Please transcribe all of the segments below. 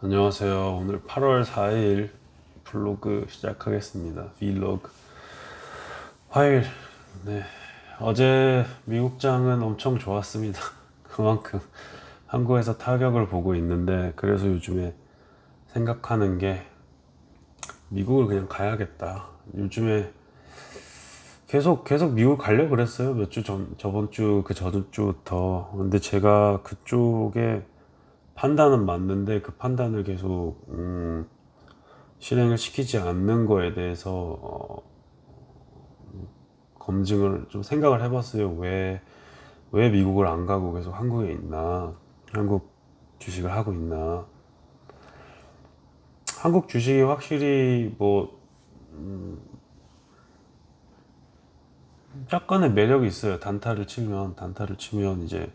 안녕하세요. 오늘 8월 4일 블로그 시작하겠습니다. vlog. 화요일. 네. 어제 미국장은 엄청 좋았습니다. 그만큼 한국에서 타격을 보고 있는데 그래서 요즘에 생각하는 게 미국을 그냥 가야겠다. 요즘에 계속 계속 미국 가려 그랬어요. 몇 주 전, 저번 주, 그 저번 주부터. 근데 제가 그쪽에 판단은 맞는데 그 판단을 계속 음, 실행을 시키지 않는 거에 대해서 어, 검증을 좀 생각을 해봤어요. 왜, 왜 미국을 안 가고 계속 한국에 있나? 한국 주식을 하고 있나? 한국 주식이 확실히 뭐 약간의 매력이 있어요. 단타를 치면, 단타를 치면 이제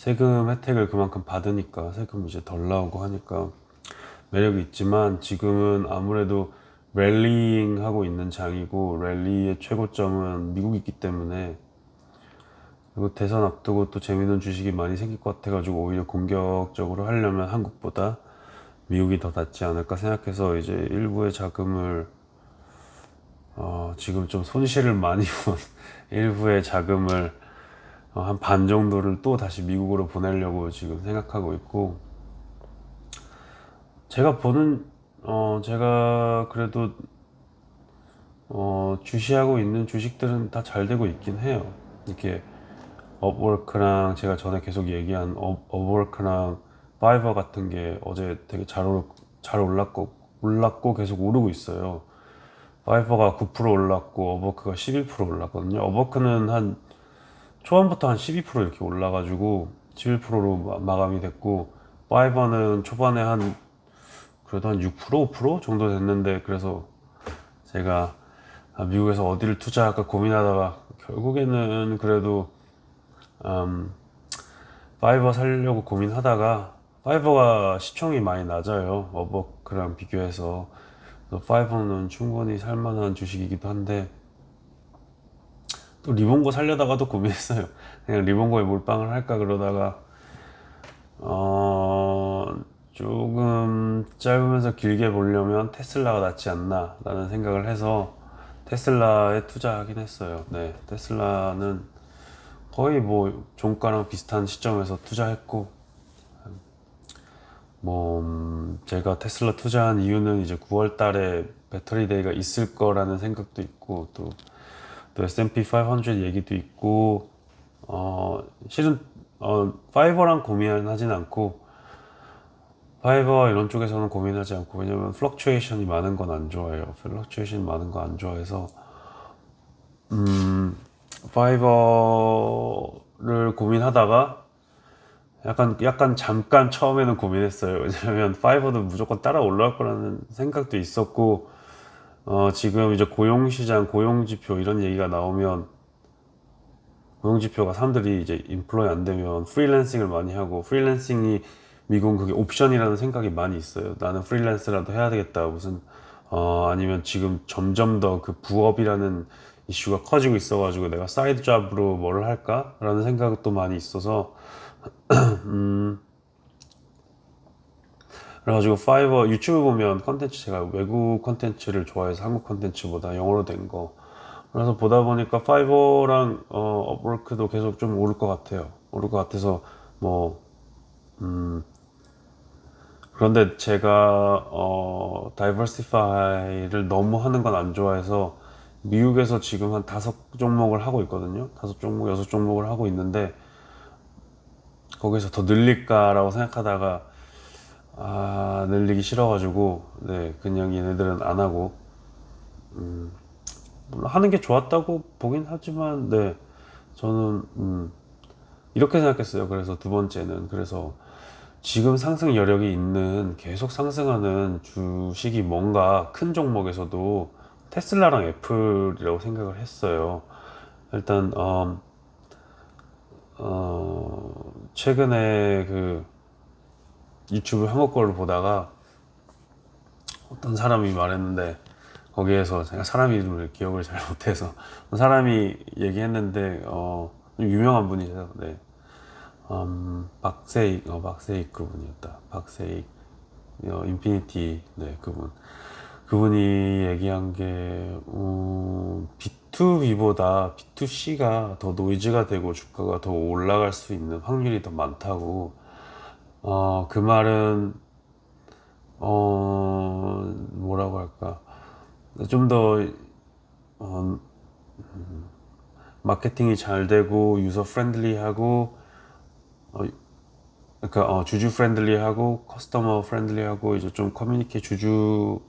세금 혜택을 그만큼 받으니까 세금 이제 덜 나오고 하니까 매력이 있지만 지금은 아무래도 랠리잉 하고 있는 장이고 랠리의 최고점은 미국이기 때문에 그리고 대선 앞두고 또 재밌는 주식이 많이 생길 것 같아가지고 오히려 공격적으로 하려면 한국보다 미국이 더 낫지 않을까 생각해서 이제 일부의 자금을 어, 지금 좀 손실을 많이 본 일부의 자금을 어, 한 반 정도를 또 다시 미국으로 보내려고 지금 생각하고 있고 제가 보는 어 제가 그래도 어 주시하고 있는 주식들은 다 잘 되고 있긴 해요. 이렇게 업워크랑 제가 전에 계속 얘기한 업, 업워크랑 파이버 같은 게 어제 되게 잘, 올, 잘 올랐고 올랐고 계속 오르고 있어요. 파이버가 9% 올랐고 어버크가 11% 올랐거든요. 어버크는 한 초반부터 한 12% 이렇게 올라가지고 11%로 마감이 됐고 파이버는 초반에 한 그래도 한 6% 5% 정도 됐는데 그래서 제가 아, 미국에서 어디를 투자할까 고민하다가 결국에는 그래도 음, 파이버 살려고 고민하다가 파이버가 시총이 많이 낮아요. 어버크랑 비교해서. 파이버는 충분히 살만한 주식이기도 한데 또 리본고 살려다가도 고민했어요. 그냥 리본고에 몰빵을 할까 그러다가 어 조금 짧으면서 길게 보려면 테슬라가 낫지 않나 라는 생각을 해서 테슬라에 투자하긴 했어요. 네, 테슬라는 거의 뭐 종가랑 비슷한 시점에서 투자했고 뭐 음, 제가 테슬라 투자한 이유는 이제 9월 달에 배터리 데이가 있을 거라는 생각도 있고 또 또 S&P 500 얘기도 있고 어 실은 어 파이버랑 고민하진 않고 파이버 이런 쪽에서는 고민하지 않고 왜냐면 플럭츄에이션이 많은 건 안 좋아해요. 플럭츄에이션이 많은 거 안 좋아해서 음 파이버를 고민하다가 약간 약간 잠깐 처음에는 고민했어요. 왜냐면 파이버도 무조건 따라 올라갈 거라는 생각도 있었고 어, 지금 이제 고용시장, 고용지표 이런 얘기가 나오면 고용지표가 사람들이 이제 인플로이 안 되면 프리랜싱을 많이 하고 프리랜싱이 미국은 그게 옵션이라는 생각이 많이 있어요. 나는 프리랜스라도 해야 되겠다. 무슨 어, 아니면 지금 점점 더 그 부업이라는 이슈가 커지고 있어가지고 내가 사이드 잡으로 뭐를 할까라는 생각도 많이 있어서 음, 그래가지고 파이버 유튜브 보면 컨텐츠 제가 외국 컨텐츠를 좋아해서 한국 컨텐츠보다 영어로 된 거. 그래서 보다 보니까 파이버랑 어, 업워크도 계속 좀 오를 것 같아요. 오를 것 같아서 뭐 음, 그런데 제가 어, 다이버시파이를 너무 하는 건 안 좋아해서 미국에서 지금 한 다섯 종목을 하고 있거든요. 다섯 종목 여섯 종목을 하고 있는데 거기서 더 늘릴까라고 생각하다가 아, 늘리기 싫어가지고, 네, 그냥 얘네들은 안 하고, 음, 하는 게 좋았다고 보긴 하지만, 네, 저는, 음, 이렇게 생각했어요. 그래서 두 번째는, 그래서 지금 상승 여력이 있는 계속 상승하는 주식이 뭔가 큰 종목에서도 테슬라랑 애플이라고 생각을 했어요. 일단, 어, 어, 최근에 그, 유튜브 한국 거를 보다가 어떤 사람이 말했는데 거기에서 제가 사람 이름을 기억을 잘 못해서 사람이 얘기했는데 어 유명한 분이세요. 네. 음, 박세익, 어, 박세익 그분이었다. 박세익. 어, 인피니티 네 그분 그분이 얘기한 게 어, B2B보다 B2C가 더 노이즈가 되고 주가가 더 올라갈 수 있는 확률이 더 많다고 어, 그 말은 어, 뭐라고 할까. 좀더 어, 음, 마케팅이 잘 되고 유저 프렌들리하고 어, 그러니까 어, 주주 프렌들리하고 커스터머 프렌들리하고 이제 좀 커뮤니케 주주랑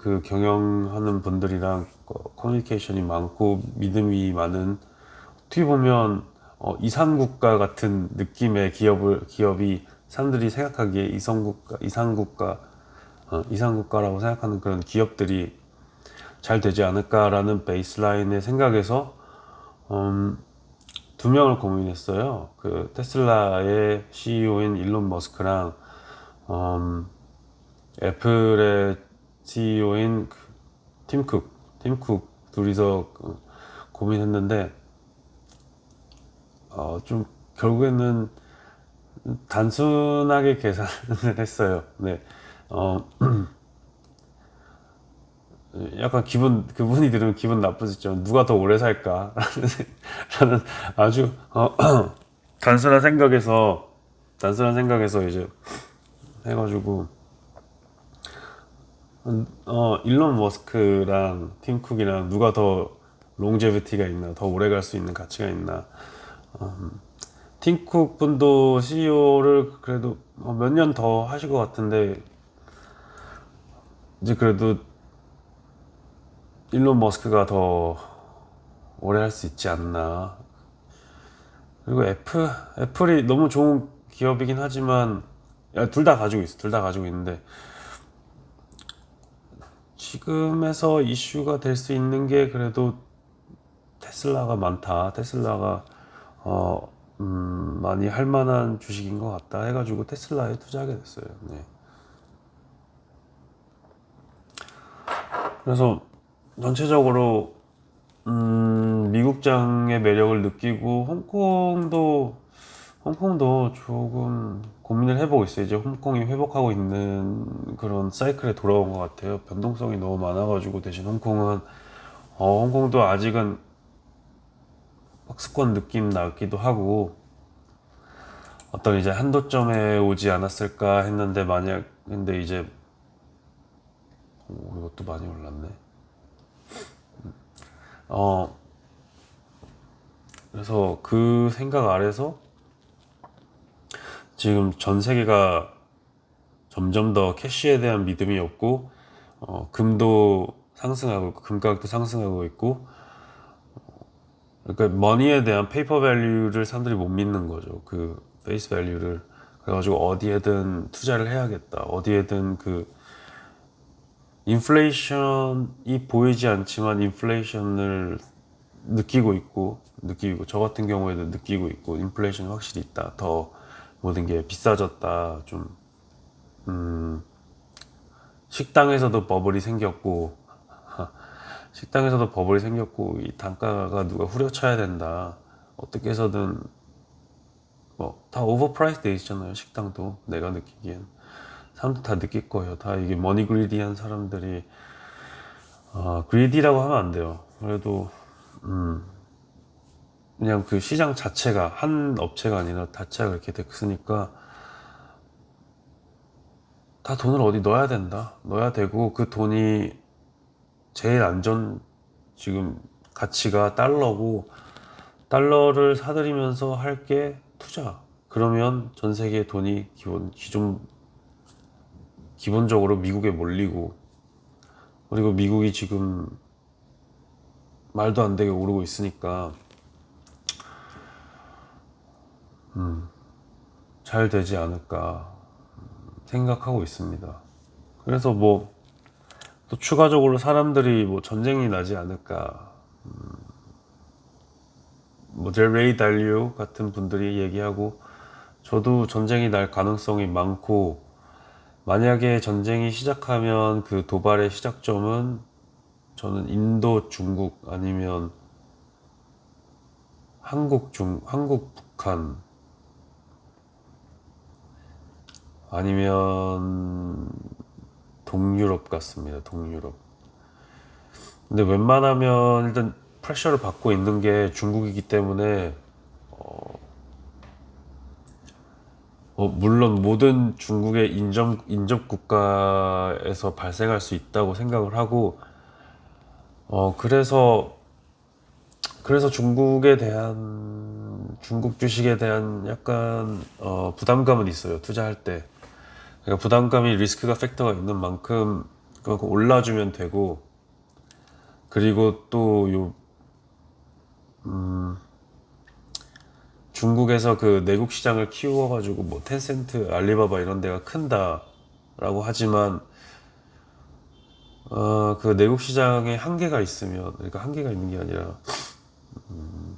그 경영하는 분들이랑 거- 커뮤니케이션이 많고 믿음이 많은 어떻게 보면 어, 이산국가 같은 느낌의 기업을 기업이 사람들이 생각하기에 이성국가 이산국가 어, 이산국가라고 생각하는 그런 기업들이 잘 되지 않을까라는 베이스라인의 생각에서 음, 두 명을 고민했어요. 그 테슬라의 CEO인 일론 머스크랑 음, 애플의 CEO인 그팀 쿡, 팀쿡 둘이서 그 고민했는데 어, 좀 결국에는 단순하게 계산을 했어요. 네. 어, 약간 기분 그분이 들으면 기분 나쁘겠죠. 누가 더 오래 살까? 라는 아주 어, 단순한 생각에서 단순한 생각에서 이제 해가지고 어 일론 머스크랑 팀 쿡이랑 누가 더 롱제비티가 있나 더 오래 갈 수 있는 가치가 있나 음, 팀쿡 분도 CEO를 그래도 몇 년 더 하실 것 같은데 이제 그래도 일론 머스크가 더 오래 할 수 있지 않나. 그리고 애플, 애플이 너무 좋은 기업이긴 하지만, 둘 다 가지고 있어. 둘 다 가지고 있는데, 지금에서 이슈가 될 수 있는 게 그래도 테슬라가 많다. 테슬라가, 어, 음, 많이 할 만한 주식인 것 같다. 해가지고 테슬라에 투자하게 됐어요. 네. 그래서 전체적으로 음, 미국장의 매력을 느끼고 홍콩도 홍콩도 조금 고민을 해보고 있어요. 이제 홍콩이 회복하고 있는 그런 사이클에 돌아온 것 같아요. 변동성이 너무 많아가지고 대신 홍콩은 어, 홍콩도 아직은 박스권 느낌 나기도 하고 어떤 이제 한도점에 오지 않았을까 했는데 만약 근데 이제 오, 이것도 많이 올랐네. 어, 그래서 그 생각 아래서 지금 전 세계가 점점 더 캐시에 대한 믿음이 없고, 어, 금도 상승하고, 있고, 금 가격도 상승하고 있고, 그러니까 머니에 대한 페이퍼 밸류를 사람들이 못 믿는 거죠. 그 페이스 밸류를. 그래가지고 어디에든 투자를 해야겠다. 어디에든 그 인플레이션이 보이지 않지만 인플레이션을 느끼고 있고 느끼고 저 같은 경우에도 느끼고 있고 인플레이션이 확실히 있다 더 모든 게 비싸졌다 좀 음, 식당에서도 버블이 생겼고 식당에서도 버블이 생겼고 이 단가가 누가 후려쳐야 된다 어떻게 해서든 뭐 다 오버프라이스 돼 있잖아요 식당도 내가 느끼기엔 사람들 다 느낄 거예요. 다 이게 머니 그리디한 사람들이 아, 그리디라고 하면 안 돼요. 그래도 음, 그냥 그 시장 자체가 한 업체가 아니라 자체가 그렇게 됐으니까 다 돈을 어디 넣어야 된다. 넣어야 되고 그 돈이 제일 안전 지금 가치가 달러고 달러를 사들이면서 할 게 투자. 그러면 전 세계 돈이 기본 기존 기본적으로 미국에 몰리고 그리고 미국이 지금 말도 안 되게 오르고 있으니까 음, 잘 되지 않을까 생각하고 있습니다. 그래서 뭐 또 추가적으로 사람들이 뭐 전쟁이 나지 않을까. 음, 뭐 델레이 달류 같은 분들이 얘기하고 저도 전쟁이 날 가능성이 많고 만약에 전쟁이 시작하면 그 도발의 시작점은 저는 인도, 중국 아니면 한국, 중, 한국, 북한 아니면 동유럽 같습니다. 동유럽. 근데 웬만하면 일단 프레셔를 받고 있는 게 중국이기 때문에 어, 물론 모든 중국의 인접, 인접 국가에서 발생할 수 있다고 생각을 하고, 어, 그래서, 그래서 중국에 대한, 중국 주식에 대한 약간, 어, 부담감은 있어요. 투자할 때. 그러니까 부담감이 리스크가 팩터가 있는 만큼, 그만큼 올라주면 되고, 그리고 또 요, 중국에서 그 내국 시장을 키워가지고 뭐 텐센트, 알리바바 이런 데가 큰다라고 하지만 어, 그 내국 시장에 한계가 있으면 그러니까 한계가 있는 게 아니라 음,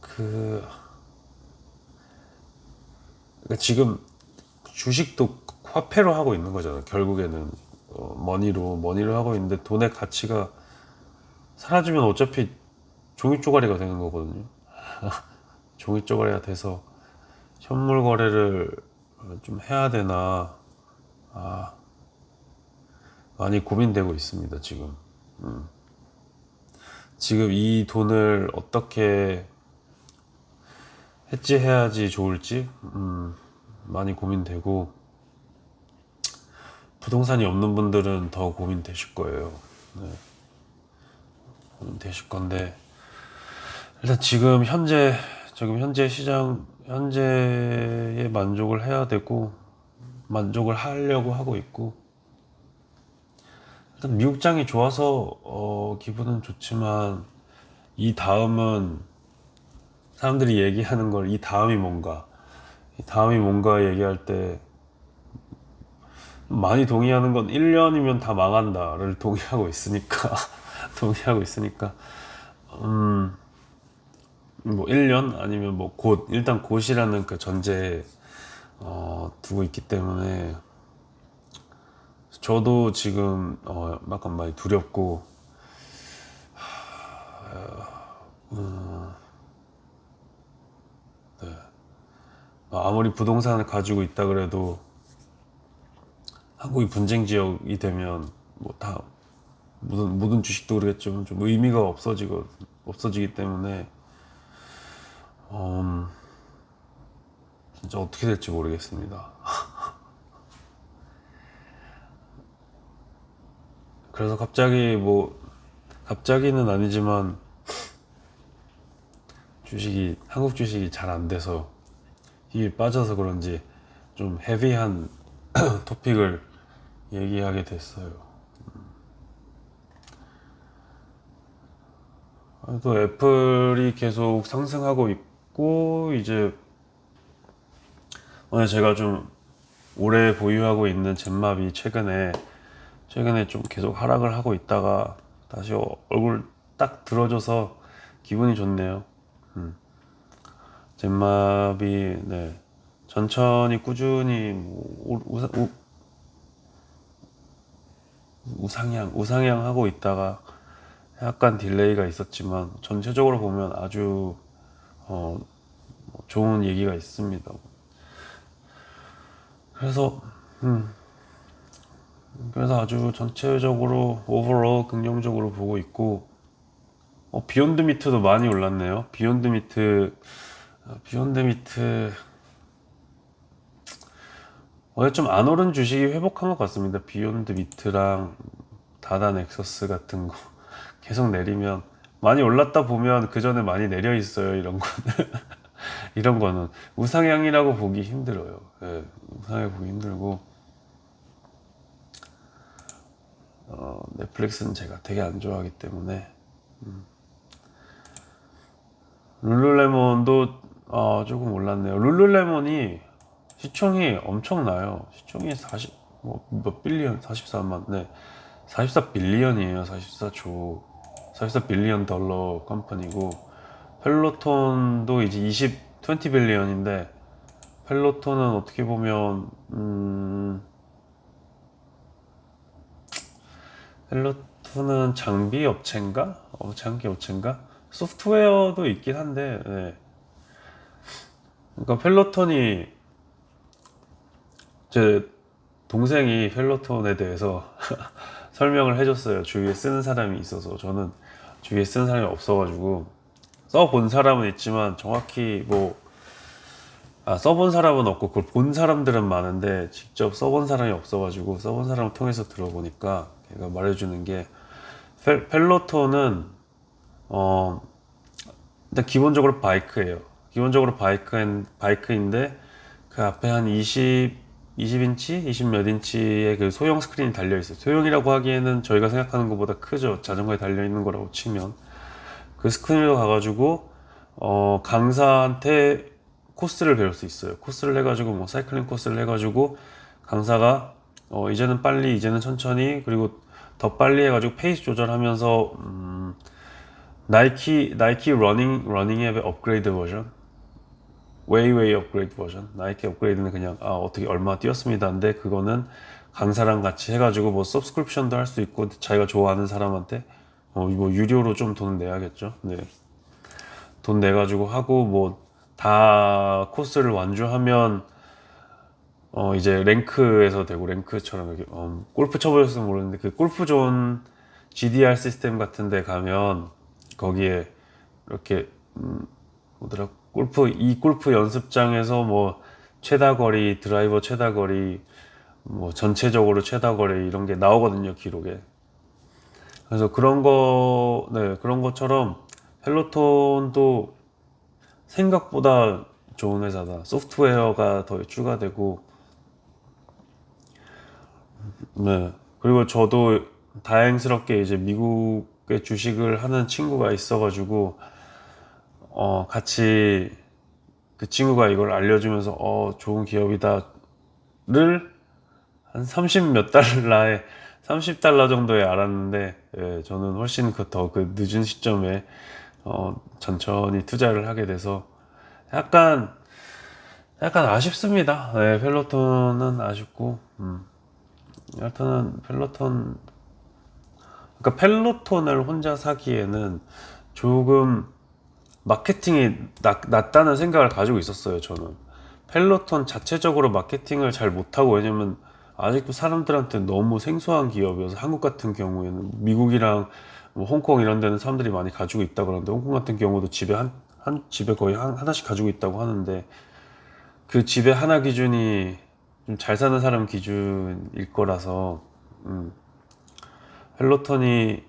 그 그러니까 지금 주식도 화폐로 하고 있는 거잖아. 결국에는 어, 머니로 머니로 하고 있는데 돈의 가치가 사라지면 어차피 종이 쪼가리가 되는 거거든요. 종이 쪼가리가 돼서 현물 거래를 좀 해야 되나 아 많이 고민되고 있습니다 지금. 음. 지금 이 돈을 어떻게 해지해야지 좋을지 음, 많이 고민되고 부동산이 없는 분들은 더 고민되실 거예요. 네. 고민되실 건데 일단 지금 현재 지금 현재 시장 현재에 만족을 해야 되고 만족을 하려고 하고 있고 일단 미국장이 좋아서 어, 기분은 좋지만 이 다음은 사람들이 얘기하는 걸 이 다음이 뭔가 이 다음이 뭔가 얘기할 때 많이 동의하는 건 1년이면 다 망한다를 동의하고 있으니까 동의하고 있으니까 음 뭐 1년 아니면 뭐 곧 일단 곧이라는 그 전제에 어, 두고 있기 때문에 저도 지금 어, 약간 많이 두렵고 음, 네. 아무리 부동산을 가지고 있다 그래도 한국이 분쟁 지역이 되면 뭐 다 모든 모든 주식도 그러겠지만 좀 의미가 없어지고 없어지기 때문에 음, 진짜 어떻게 될지 모르겠습니다. 그래서 갑자기 뭐 갑자기는 아니지만 주식이 한국 주식이 잘 안 돼서 이게 빠져서 그런지 좀 헤비한 토픽을 얘기하게 됐어요. 음. 또 애플이 계속 상승하고 있고 이제 오늘 제가 좀 오래 보유하고 있는 젠마비 최근에 최근에 좀 계속 하락을 하고 있다가 다시 어- 얼굴 딱 들어줘서 기분이 좋네요. 음. 젠마비 네 천천히 꾸준히 뭐 우, 우, 우, 우상향 우상향 하고 있다가 약간 딜레이가 있었지만 전체적으로 보면 아주 어, 좋은 얘기가 있습니다. 그래서 음, 그래서 아주 전체적으로 오버롤 긍정적으로 보고 있고 어, 비욘드 미트도 많이 올랐네요. 비욘드 미트 어, 비욘드 미트 어제 좀 안 오른 주식이 회복한 것 같습니다. 비욘드 미트랑 다다 넥서스 같은 거 계속 내리면 많이 올랐다 보면 그 전에 많이 내려 있어요. 이런 거는 이런 거는 우상향이라고 보기 힘들어요. 예, 우상향 보기 힘들고 어, 넷플릭스는 제가 되게 안 좋아하기 때문에 음. 룰루레몬도 어, 조금 올랐네요. 룰루레몬이 시총이 엄청나요. 시총이 40, 뭐, 몇 빌리언, 44만, 네. 44 빌리언이에요. 44조. 44 빌리언 달러 컴퍼니고, 펠로톤도 이제 20, 20 빌리언인데, 펠로톤은 어떻게 보면, 음, 펠로톤은 장비 업체인가? 어, 장비 업체인가? 소프트웨어도 있긴 한데, 네. 그러니까 펠로톤이 제 동생이 펠로톤에 대해서 설명을 해줬어요. 주위에 쓰는 사람이 있어서 저는 주위에 쓰는 사람이 없어가지고 써본 사람은 있지만 정확히 뭐 아, 써본 사람은 없고 그걸 본 사람들은 많은데 직접 써본 사람이 없어가지고 써본 사람을 통해서 들어보니까 걔가 말해주는 게 펠- 펠로톤은 어 일단 기본적으로 바이크예요. 기본적으로 바이크인 바이크인데 그 앞에 한 20, 20인치, 20 몇 인치의 그 소형 스크린이 달려 있어요. 소형이라고 하기에는 저희가 생각하는 것보다 크죠. 자전거에 달려 있는 거라고 치면 그 스크린으로 가가지고 어 강사한테 코스를 배울 수 있어요. 코스를 해가지고 뭐 사이클링 코스를 해가지고 강사가 어 이제는 빨리, 이제는 천천히 그리고 더 빨리 해가지고 페이스 조절하면서 음, 나이키 나이키 러닝 러닝 앱의 업그레이드 버전 웨이 웨이 업그레이드 버전 나이키 업그레이드는 그냥 아 어떻게 얼마 뛰었습니다인데 그거는 강사랑 같이 해가지고 뭐 서브스크립션도 할 수 있고 자기가 좋아하는 사람한테 어, 뭐 유료로 좀 돈 내야겠죠? 네. 돈 내가지고 하고 뭐 다 코스를 완주하면 어 이제 랭크에서 되고 랭크처럼 이렇게 어, 골프 쳐보셨으면 모르는데 그 골프존 GDR 시스템 같은 데 가면 거기에 이렇게 음, 뭐더라 골프 이 골프 연습장에서 뭐 최다 거리 드라이버 최다 거리 뭐 전체적으로 최다 거리 이런 게 나오거든요 기록에. 그래서 그런 거 네 그런 것처럼 펠로톤도 생각보다 좋은 회사다. 소프트웨어가 더 추가되고. 네 그리고 저도 다행스럽게 이제 미국에 주식을 하는 친구가 있어가지고 어 같이 그 친구가 이걸 알려주면서 어 좋은 기업이다를 한 30 몇 달러에 30달러 정도에 알았는데 예, 저는 훨씬 그더그 늦은 시점에 어 천천히 투자를 하게 돼서 약간 약간 아쉽습니다. 네, 펠로톤은 아쉽고 음. 여하튼 펠로톤 그러니까 펠로톤을 혼자 사기에는 조금 마케팅이 낮, 낮다는 생각을 가지고 있었어요, 저는. 펠로톤 자체적으로 마케팅을 잘 못하고, 왜냐면 아직도 사람들한테 너무 생소한 기업이어서 한국 같은 경우에는 미국이랑 뭐 홍콩 이런 데는 사람들이 많이 가지고 있다 그러는데 홍콩 같은 경우도 집에 한, 한 집에 거의 한, 하나씩 가지고 있다고 하는데 그 집에 하나 기준이 좀 잘 사는 사람 기준일 거라서 음. 펠로톤이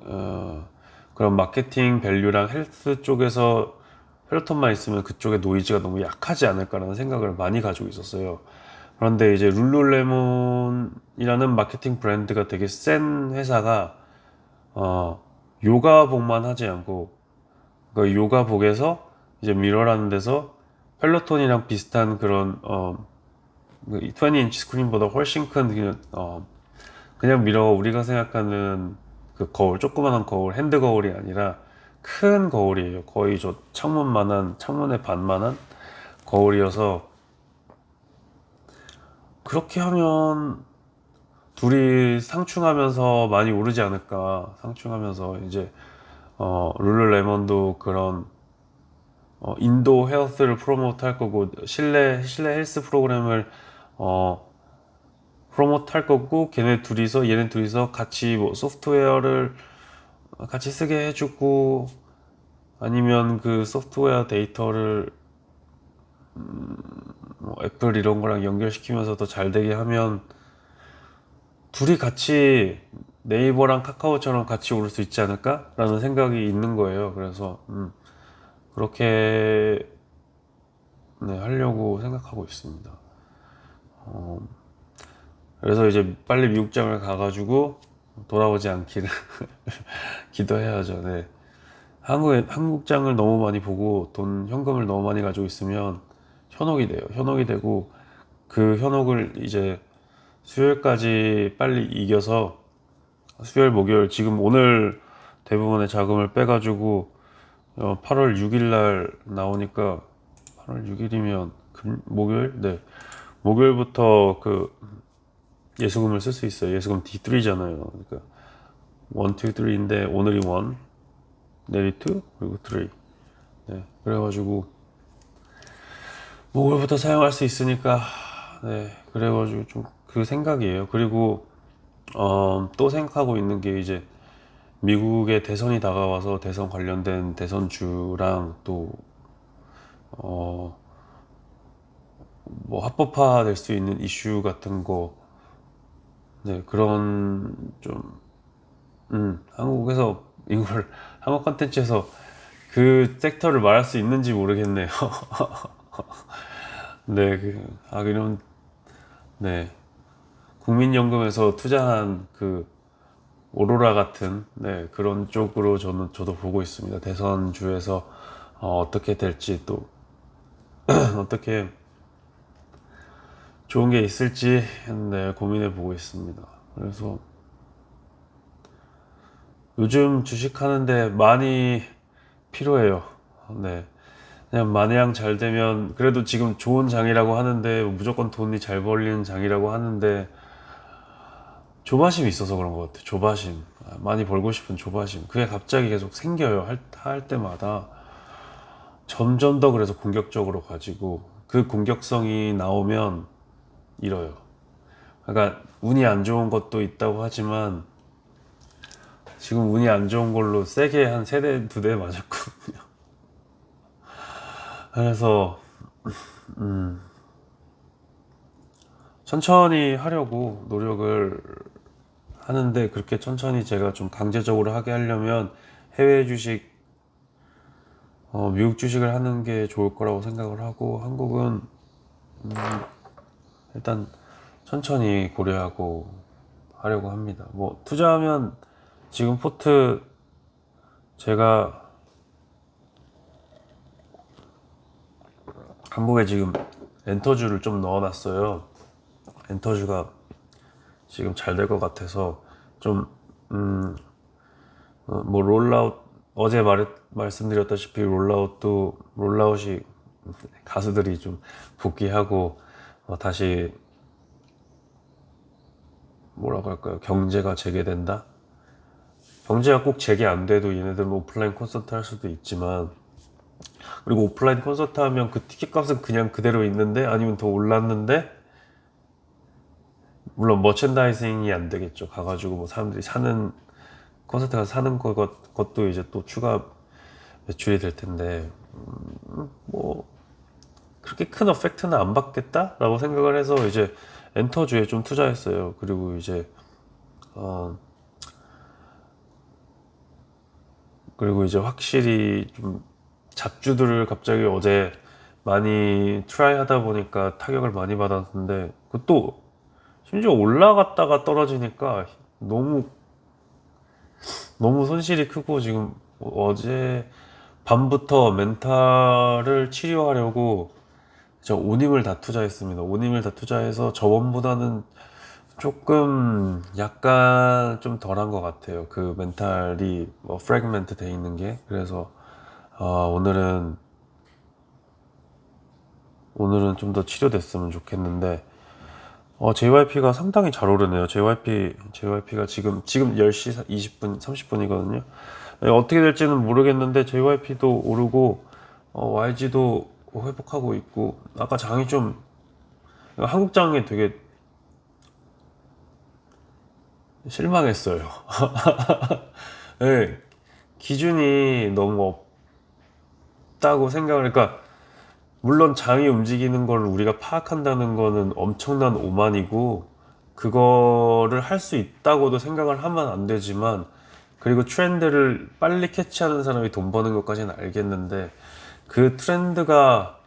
어, 그런 마케팅 밸류랑 헬스 쪽에서 펠로톤만 있으면 그쪽에 노이즈가 너무 약하지 않을까라는 생각을 많이 가지고 있었어요. 그런데 이제 룰루레몬이라는 마케팅 브랜드가 되게 센 회사가 어, 요가복만 하지 않고 그 요가복에서 이제 미러라는 데서 펠로톤이랑 비슷한 그런 어, 20인치 스크린보다 훨씬 큰 그냥, 어, 그냥 미러가 우리가 생각하는 그 거울, 조그만한 거울, 핸드 거울이 아니라 큰 거울이에요. 거의 저 창문만한, 창문의 반만한 거울이어서 그렇게 하면 둘이 상충하면서 많이 오르지 않을까. 상충하면서 이제, 어, 룰루레몬도 그런, 어, 인도 헬스를 프로모트 할 거고, 실내, 실내 헬스 프로그램을, 어, 프로모트 할 거고 걔네 둘이서 얘네 둘이서 같이 뭐 소프트웨어를 같이 쓰게 해주고 아니면 그 소프트웨어 데이터를 음, 뭐 애플 이런 거랑 연결시키면서 더 잘 되게 하면 둘이 같이 네이버랑 카카오처럼 같이 오를 수 있지 않을까라는 생각이 있는 거예요. 그래서 음, 그렇게 네, 하려고 생각하고 있습니다. 어, 그래서 이제 빨리 미국장을 가가지고 돌아오지 않기를 기도해야죠. 네. 한국에 한국장을 너무 많이 보고 돈 현금을 너무 많이 가지고 있으면 현혹이 돼요. 현혹이 되고 그 현혹을 이제 수요일까지 빨리 이겨서 수요일 목요일 지금 오늘 대부분의 자금을 빼가지고 어, 8월 6일 날 나오니까 8월 6일이면 금, 목요일 네 목요일부터 그 예수금을 쓸 수 있어요. 예수금 D3잖아요. 그러니까 1, 2, 3인데 오늘이 1, 내일이 2, 그리고 3. 네, 그래가지고 목요일부터 사용할 수 있으니까 네 그래가지고 좀 그 생각이에요. 그리고 어, 또 생각하고 있는 게 이제 미국의 대선이 다가와서 대선 관련된 대선주랑 또 어, 뭐 합법화 될 수 있는 이슈 같은 거, 네, 그런 좀, 음, 한국에서 이걸, 한국 컨텐츠에서 그 섹터를 말할 수 있는지 모르겠네요. 네, 그, 아, 이런, 네. 국민연금에서 투자한 그 오로라 같은, 네, 그런 쪽으로 저는, 저도 보고 있습니다. 대선 주에서 어, 어떻게 될지 또, 어떻게 좋은 게 있을지 네, 고민해 보고 있습니다. 그래서 요즘 주식하는데 많이 필요해요. 네. 그냥 마냥 잘 되면 그래도 지금 좋은 장이라고 하는데 무조건 돈이 잘 벌리는 장이라고 하는데 조바심이 있어서 그런 것 같아요. 조바심. 아, 많이 벌고 싶은 조바심. 그게 갑자기 계속 생겨요. 할, 할 때마다. 점점 더 그래서 공격적으로 가지고 그 공격성이 나오면 잃어요. 그러니까 운이 안 좋은 것도 있다고 하지만 지금 운이 안 좋은 걸로 세게 한 세 대, 두 대 맞았거든요. 그래서 음, 천천히 하려고 노력을 하는데 그렇게 천천히 제가 좀 강제적으로 하게 하려면 해외 주식, 어, 미국 주식을 하는 게 좋을 거라고 생각을 하고 한국은 음, 일단 천천히 고려하고 하려고 합니다. 뭐 투자하면 지금 포트 제가 한국에 지금 엔터주를 좀 넣어놨어요. 엔터주가 지금 잘 될 것 같아서 좀, 음, 어, 뭐 롤라웃, 어제 말, 말씀드렸다시피 롤라웃도, 롤라웃이 가수들이 좀 복귀하고 어, 다시 뭐라고 할까요? 경제가 재개된다? 경제가 꼭 재개 안 돼도 얘네들은 오프라인 콘서트 할 수도 있지만 그리고 오프라인 콘서트 하면 그 티켓 값은 그냥 그대로 있는데 아니면 더 올랐는데 물론 머천다이징이 안 되겠죠. 가가지고 뭐 사람들이 사는 콘서트 가서 사는 것, 것도 이제 또 추가 매출이 될 텐데 음, 뭐 그렇게 큰 어펙트는 안 받겠다라고 생각을 해서 이제 엔터주에 좀 투자했어요. 그리고 이제 어 그리고 이제 확실히 좀 잡주들을 갑자기 어제 많이 트라이 하다 보니까 타격을 많이 받았는데 그것도 심지어 올라갔다가 떨어지니까 너무 너무 손실이 크고 지금 어제 밤부터 멘탈을 치료하려고 저 온힘을 다 투자했습니다. 온힘을 다 투자해서 저번보다는 조금 약간 좀 덜한 것 같아요. 그 멘탈이 뭐 프래그멘트 돼 있는 게 그래서 어, 오늘은 오늘은 좀 더 치료됐으면 좋겠는데 어, JYP가 상당히 잘 오르네요. JYP JYP가 지금 지금 10시 20분 30분이거든요. 어떻게 될지는 모르겠는데 JYP도 오르고 어, YG도 회복하고 있고 아까 장이 좀 한국 장에 되게 실망했어요. 네, 기준이 너무 없다고 생각을 그러니까 물론 장이 움직이는 걸 우리가 파악한다는 거는 엄청난 오만이고 그거를 할 수 있다고도 생각을 하면 안 되지만 그리고 트렌드를 빨리 캐치하는 사람이 돈 버는 것까지는 알겠는데 그 트렌드가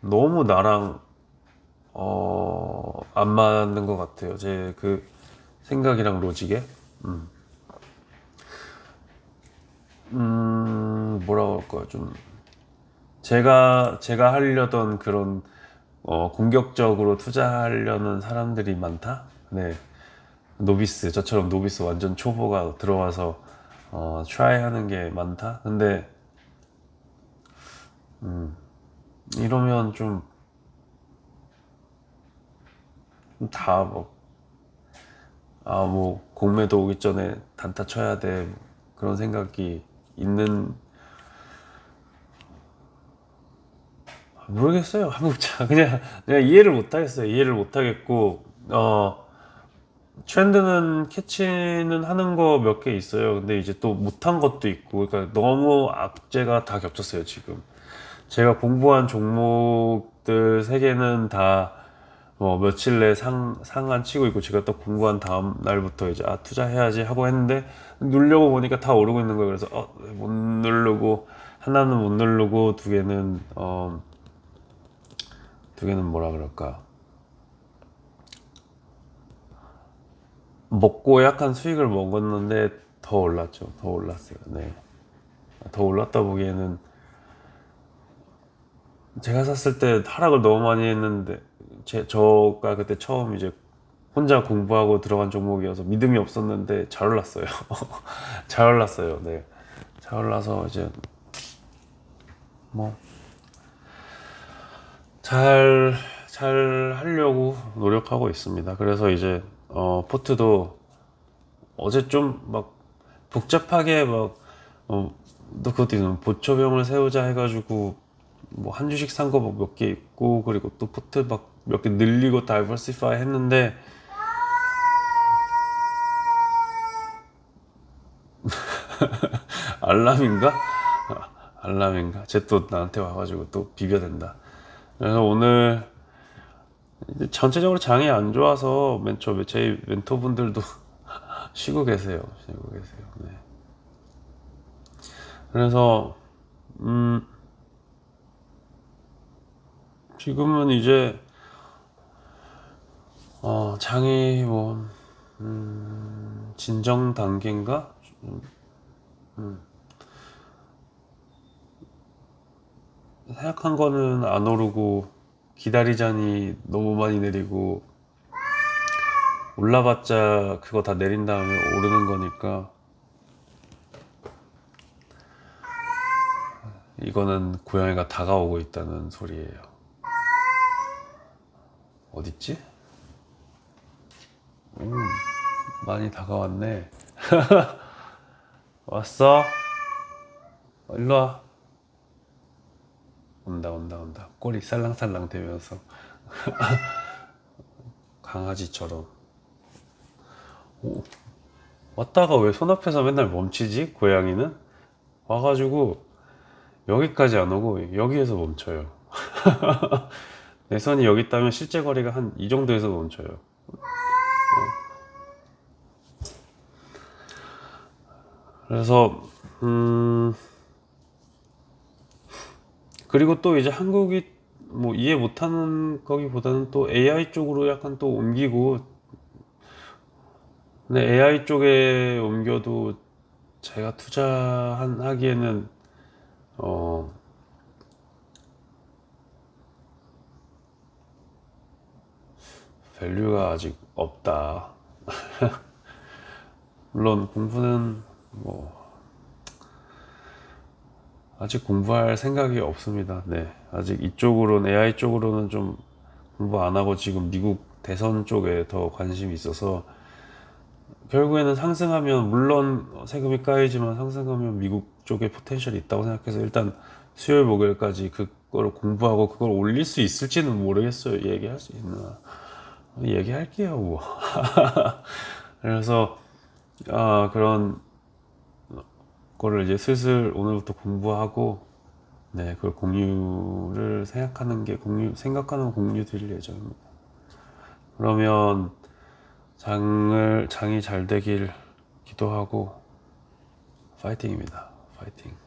너무 나랑 어, 안 맞는 것 같아요. 제 그 생각이랑 로직에. 음. 음, 뭐라고 할까요? 좀, 제가, 제가 하려던 그런, 어, 공격적으로 투자하려는 사람들이 많다? 네. 노비스, 저처럼 노비스 완전 초보가 들어와서, 어, 트라이 하는 게 많다? 근데, 음, 이러면 좀, 다 뭐, 아, 뭐, 공매도 오기 전에 단타 쳐야 돼. 그런 생각이 있는, 모르겠어요. 한국차 그냥 그냥 이해를 못 하겠어요. 이해를 못 하겠고 어 트렌드는 캐치는 하는 거 몇 개 있어요. 근데 이제 또 못한 것도 있고 그러니까 너무 악재가 다 겹쳤어요 지금 제가 공부한 종목들 세 개는 다 뭐 며칠 내 상, 상한 치고 있고 제가 또 공부한 다음 날부터 이제 아 투자해야지 하고 했는데 누르려고 보니까 다 오르고 있는 거예요. 그래서 어, 못 누르고 하나는 못 누르고 두 개는 어, 두 개는 뭐라 그럴까? 먹고 약간 수익을 먹었는데 더 올랐죠. 더 올랐어요. 네더 올랐다 보기에는 제가 샀을 때 하락을 너무 많이 했는데 제 저가 그때 처음 이제 혼자 공부하고 들어간 종목이어서 믿음이 없었는데 잘 올랐어요. 잘 올랐어요. 네. 잘 올라서 이제 뭐 잘 잘 하려고 노력하고 있습니다. 그래서 이제 어 포트도 어제 좀 막 복잡하게 막 어, 또 그것도 있는 보초병을 세우자 해가지고 뭐 한 주씩 산거 몇 개 있고 그리고 또 포트 막 몇 개 늘리고 다이버시파이 했는데 알람인가? 아, 알람인가? 쟤 또 나한테 와가지고 또 비벼댄다. 그래서 오늘 전체적으로 장이 안 좋아서 맨 처음에 제 멘토분들도 쉬고 계세요. 쉬고 계세요. 네. 그래서 음 지금은 이제 어 장이 뭐 음, 진정 단계인가? 생각한 거는 안 오르고 기다리자니 너무 많이 내리고 올라봤자 그거 다 내린 다음에 오르는 거니까 이거는 고양이가 다가오고 있다는 소리예요. 어딨지? 오, 많이 다가왔네. 왔어? 어, 일로 와. 온다, 온다, 온다. 꼬리 살랑살랑 대면서. 강아지처럼. 오, 왔다가 왜 손 앞에서 맨날 멈추지? 고양이는? 와가지고 여기까지 안 오고 여기에서 멈춰요. 내 손이 여기 있다면 실제 거리가 한 이 정도에서 멈춰요. 그래서 음 그리고 또 이제 한국이 뭐 이해 못하는 거기보다는 또 AI 쪽으로 약간 또 옮기고 근데 AI 쪽에 옮겨도 제가 투자한 하기에는 어 밸류가 아직 없다. 물론 공부는 뭐 아직 공부할 생각이 없습니다. 네, 아직 이쪽으로는 AI 쪽으로는 좀 공부 안 하고 지금 미국 대선 쪽에 더 관심이 있어서 결국에는 상승하면 물론 세금이 까이지만 상승하면 미국 쪽에 포텐셜이 있다고 생각해서 일단 수요일 목요일까지 그거를 공부하고 그걸 올릴 수 있을지는 모르겠어요. 얘기할 수 있나? 얘기할게요. 뭐. 그래서 아 그런 거를 이제 슬슬 오늘부터 공부하고 네 그걸 공유를 생각하는 게 공유 생각하는 공유 드릴 예정입니다. 그러면 장을 장이 잘 되길 기도하고 파이팅입니다. 파이팅.